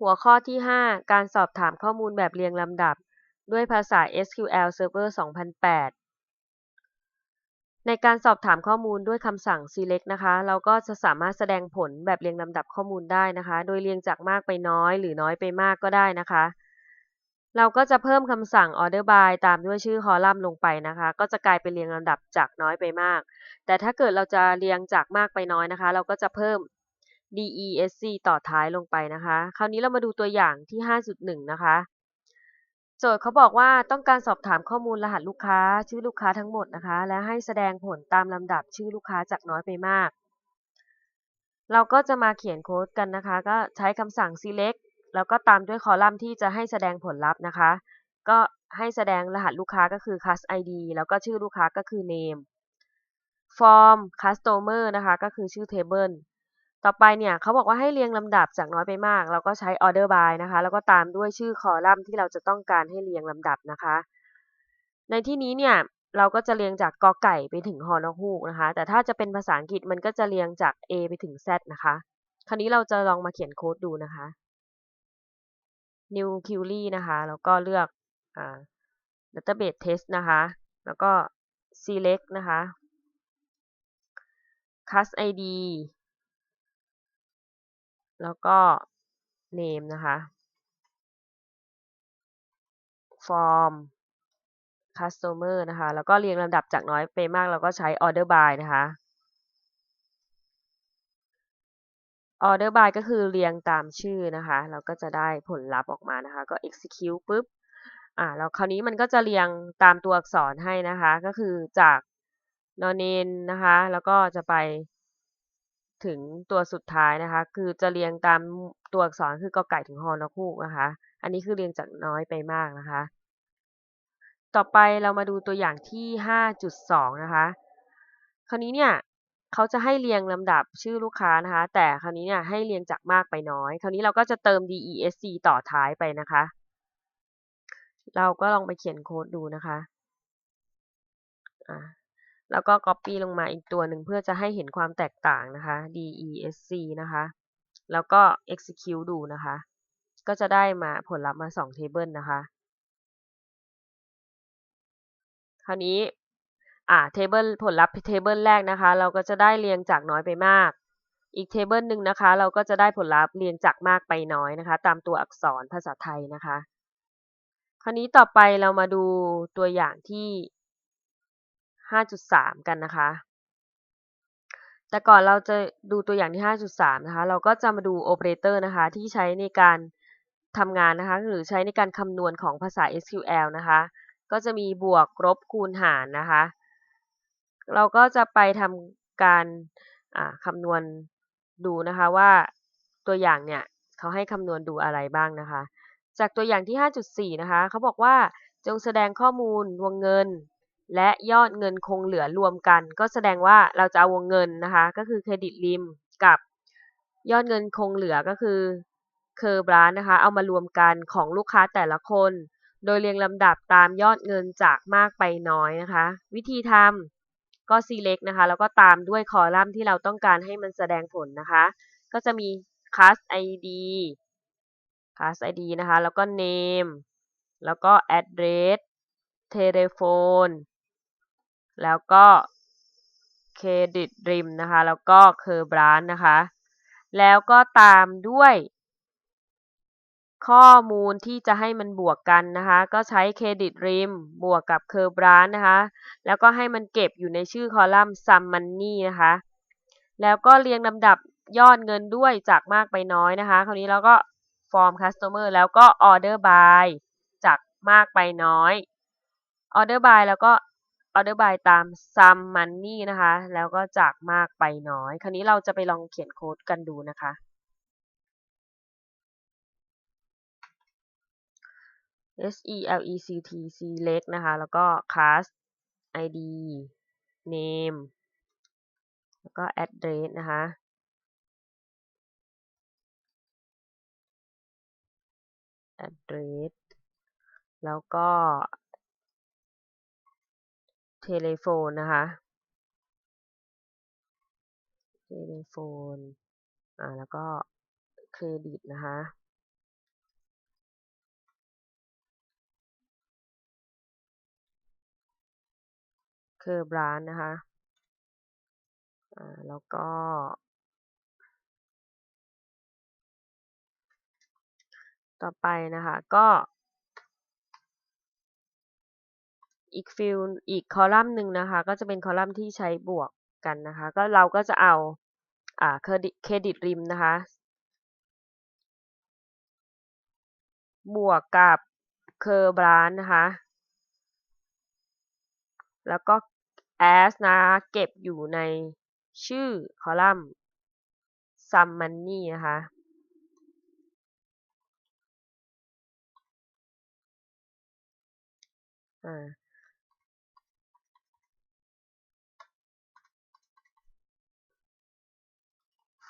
หัวข้อที่ 5 การสอบถามข้อมูลแบบเรียงลำดับ ด้วยภาษา SQL Server 2008 ในการสอบถามข้อมูลด้วยคำสั่ง select นะคะ เราก็จะสามารถแสดงผลแบบเรียงลำดับข้อมูลได้นะคะ โดยเรียงจากมากไปน้อยหรือน้อยไปมากก็ได้นะคะ เราก็จะเพิ่มคำสั่ง order by ตามด้วยชื่อคอลัมน์ลงไปนะคะ ก็จะกลายเป็นเรียงลำดับจากน้อยไปมาก แต่ถ้าเกิดเราจะเรียงจากมากไปน้อยนะคะ เราก็จะเพิ่ม desc ต่อท้ายลงไปนะคะ คราวนี้เรามาดูตัวอย่างที่ 5.1 นะคะ โจทย์เขาบอกว่าต้องการสอบถามข้อมูลรหัสลูกค้า ชื่อลูกค้าทั้งหมดนะคะ และให้แสดงผลตามลำดับชื่อลูกค้าจากน้อยไปมาก เราก็จะมาเขียนโค้ดกันนะคะ ก็ใช้คำสั่ง select แล้วก็ตามด้วยคอลัมน์ที่จะให้แสดงผลลัพธ์นะคะ ก็ให้แสดงรหัสลูกค้าก็คือ class id แล้วก็ชื่อลูกค้าก็คือ name form customer นะคะ ก็คือชื่อ table ต่อไปเนี่ยเขาบอกว่าให้เรียงลำดับจากน้อยไปมาก เราก็ใช้ order by นะคะ แล้วก็ตามด้วยชื่อคอลัมน์ที่เราจะต้องการให้เรียงลำดับนะคะ ในที่นี้เนี่ยเราก็จะเรียงจากกอไก่ไปถึงฮอนอฮูกนะคะ แต่ถ้าจะเป็นภาษาอังกฤษมันก็จะเรียงจาก A ไปถึง Z นะคะ คราวนี้เราจะลองมาเขียนโค้ดดูนะคะ new query นะคะ แล้วก็เลือกอ่า database test นะคะ แล้วก็ select นะคะ class id แล้วก็ name นะคะ form customer นะคะ แล้วก็เรียงลำดับจากน้อยไปมาก เราก็ใช้ order by นะคะ order by ก็คือเรียงตามชื่อนะคะ เราก็จะได้ผลลัพธ์ออกมานะคะ ก็ execute ปุ๊บ อ่า แล้วคราวนี้มันก็จะเรียงตามตัวอักษรให้นะคะ ก็คือจากนอนเนนนะคะ แล้วก็จะไป ถึงตัวสุดท้ายนะคะ คือจะเรียงตามตัวอักษรคือกอไก่ถึงฮอนอคูกนะคะ อันนี้คือเรียงจากน้อยไปมากนะคะ ต่อไปเรามาดูตัวอย่างที่ 5.2 นะคะ คราวนี้เนี่ยเขาจะให้เรียงลำดับชื่อลูกค้านะคะ แต่คราวนี้เนี่ยให้เรียงจากมากไปน้อย คราวนี้เราก็จะเติม desc ต่อท้ายไปนะคะ เราก็ลองไปเขียนโค้ดดูนะคะ อ่า แล้วก็ copy ลงมาอีกตัวหนึ่งเพื่อจะให้เห็นความแตกต่างนะคะ desc นะคะ แล้วก็ execute ดูนะคะ ก็จะได้มาผลลัพธ์มา2 table นะคะ คราวนี้อ่า table ผลลัพธ์ table แรกนะคะ เราก็จะได้เรียงจากน้อยไปมาก อีก table หนึ่งนะคะ เราก็จะได้ผลลัพธ์เรียงจากมากไปน้อยนะคะ ตามตัวอักษรภาษาไทยนะคะ คราวนี้ต่อไปเรามาดูตัวอย่างที่ 5.3 กันนะคะ แต่ก่อนเราจะดูตัวอย่างที่ 5.3 นะคะ เราก็จะมาดูโอเปอเรเตอร์นะคะ ที่ใช้ในการทำงานนะคะ หรือใช้ในการคำนวณของภาษา SQL นะคะ ก็จะมีบวกลบคูณหารนะคะ เราก็จะไปทำการคำนวณดูนะคะว่าตัวอย่างเนี่ยเขาให้คำนวณดูอะไรบ้างนะคะ จากตัวอย่างที่ 5.4 นะคะ เขาบอกว่าจงแสดงข้อมูลวงเงิน และยอดเงินคงเหลือรวมกัน ก็แสดงว่าเราจะเอาวงเงินนะคะ ก็คือเครดิตริมกับยอดเงินคงเหลือก็คือเคอร์บรานนะคะ เอามารวมกันของลูกค้าแต่ละคน โดยเรียงลำดับตามยอดเงินจากมากไปน้อยนะคะ วิธีทำก็ select นะคะ แล้วก็ตามด้วยคอลัมน์ที่เราต้องการให้มันแสดงผลนะคะ ก็จะมี class id class id นะคะ แล้วก็ name แล้วก็ address telephone แล้วก็เครดิตริมนะคะ แล้วก็เคอร์บรานนะคะ แล้วก็ตามด้วยข้อมูลที่จะให้มันบวกกันนะคะ ก็ใช้เครดิตริมบวกกับเคอร์บรานนะคะ แล้วก็ให้มันเก็บอยู่ในชื่อคอลัมน์ sum money นะคะ แล้วก็เรียงลำดับยอดเงินด้วยจากมากไปน้อยนะคะ คราวนี้เราก็ form customer แล้วก็ order by จากมากไปน้อย order by แล้วก็ order by ตาม sum money นะคะ แล้วก็จากมากไปน้อย คราวนี้เราจะไปลองเขียนโค้ดกันดูนะคะ s e l e c t select นะคะ แล้วก็ class id name แล้วก็ address นะคะ address แล้วก็ ทเลโฟนนะคะเทเลโฟนอ่าแล้วก็เครดิตนะคะเคอร์บร้านนะคะอ่าแล้วก็ต่อไปนะคะ ก็ อีกฟิลอีกคอลัมน์หนึ่งนะคะ ก็จะเป็นคอลัมน์ที่ใช้บวกกันนะคะ ก็เราก็จะเอาอ่าเครดิตเครดิตริมนะคะ บวกกับเคอร์บรานนะคะ แล้วก็ as นะ เก็บอยู่ในชื่อคอลัมน์ sum money นะคะ อ่า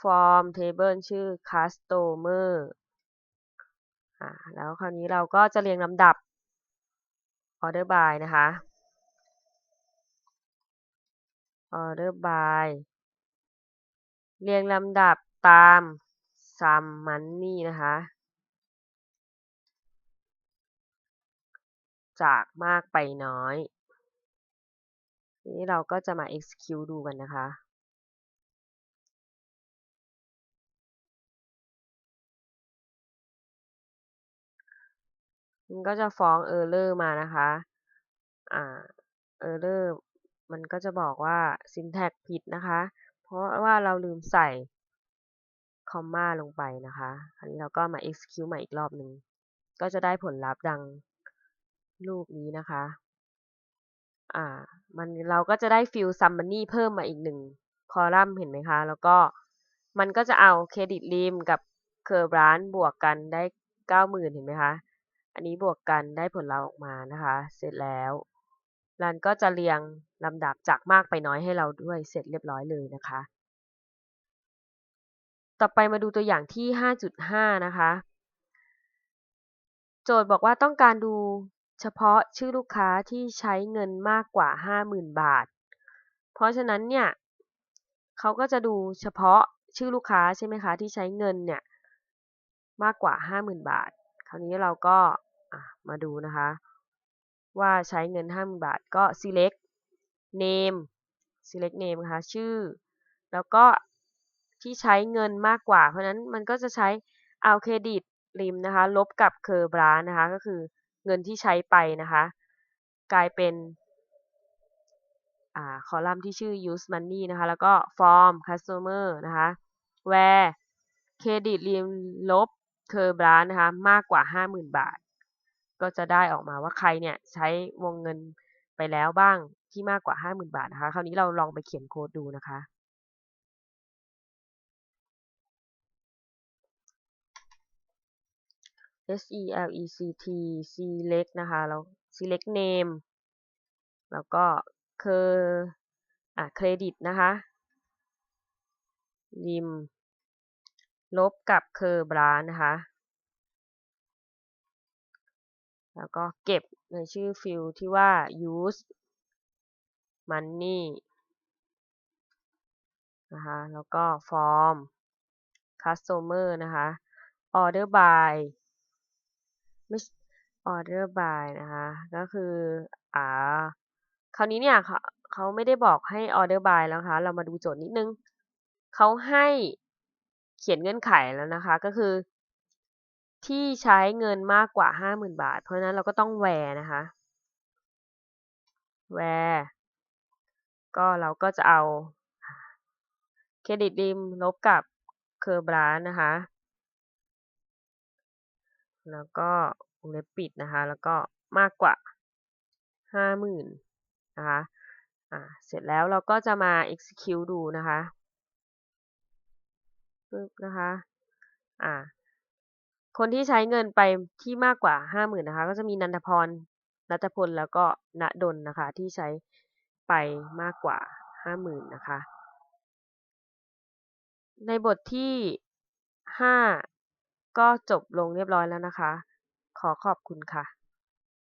form table ชื่อ customer อ่าแล้วคราวนี้เราก็จะเรียงลำดับ order by นะคะ order by เรียงลำดับตาม sum money นะคะ จากมากไปน้อย นี้เราก็จะมา execute ดูกันนะคะ มันก็จะฟ้อง error มานะคะ อ่า error มันก็จะบอกว่า syntax ผิดนะคะ เพราะว่าเราลืมใส่คอมมาลงไปนะคะอันนี้เราก็มา execute ใหม่อีกรอบหนึ่ง ก็จะได้ผลลัพธ์ดังรูปนี้นะคะ อ่า มันเราก็จะได้ฟิล sum money เพิ่มมาอีกหนึ่งคอลัมน์เห็นไหมคะ แล้วก็มันก็จะเอาเครดิตริมกับเคอร์บรานบวกกันได้เก้าหมื่นเห็นไหมคะ อันนี้บวกกันได้ผลลัพธ์ออกมานะคะ เสร็จแล้วรันก็จะเรียงลำดับจากมากไปน้อยให้เราด้วยเสร็จเรียบร้อยเลยนะคะ ต่อไปมาดูตัวอย่างที่ 5.5 นะคะ โจทย์บอกว่าต้องการดูเฉพาะชื่อลูกค้าที่ใช้เงินมากกว่า 50,000 บาท เพราะฉะนั้นเนี่ยเขาก็จะดูเฉพาะชื่อลูกค้าใช่ไหมคะที่ใช้เงินเนี่ยมากกว่า 50,000 บาท คราวนี้เราก็ มาดูนะคะ ว่าใช้เงิน50,000บาทก็ select name select name นะคะชื่อ แล้วก็ที่ใช้เงินมากกว่า เพราะนั้นมันก็จะใช้เอาเครดิตริมนะคะลบกับเคอร์บรานะคะก็คือเงินที่ใช้ไปนะคะ กลายเป็นอคอลัมน์ที่ชื่อ use money นะคะ แล้วก็ form customer นะคะ where เครดิตริมลบเคอร์บรานนะคะมากกว่า 50,000 บาท ก็จะได้ออกมาว่าใครเนี่ยใช้วงเงินไปแล้วบ้างที่มากกว่า 50,000 บาทนะคะ คราวนี้เราลองไปเขียนโค้ดดูนะคะ S E L E C T select นะคะ แล้ว select name แล้วก็เคออะเครดิตนะคะ ริม ลบกับเคอร์บรานนะคะ แล้วก็เก็บในชื่อฟิลที่ว่า use money นะคะ แล้วก็ form customer นะคะ order by ไม่ order by นะคะ ก็คืออ่าคราวนี้เนี่ยเขาเขาไม่ได้บอกให้ order by แล้วคะ เรามาดูโจทย์นิดนึง เขาให้เขียนเงื่อนไขแล้วนะคะ ก็คือ ที่ใช้เงินมากกว่า50,000บาท เพราะนั้นเราก็ต้อง where นะคะ where ก็เราก็จะเอาเครดิตริมลบกับเคอร์บรานนะคะ แล้วก็วงเล็บปิดนะคะ แล้วก็มากกว่า50,000นะคะอ่าเสร็จแล้วเราก็จะมา execute ดูนะคะปึ๊บนะคะอ่า คนที่ใช้เงินไปที่มากกว่าห้าหมื่นนะคะ ก็จะมีนันทพรรัตพลแล้วก็ณดลนะคะ ที่ใช้ไปมากกว่าห้าหมื่นนะคะ ในบทที่ห้าก็จบลงเรียบร้อยแล้วนะคะ ขอขอบคุณค่ะ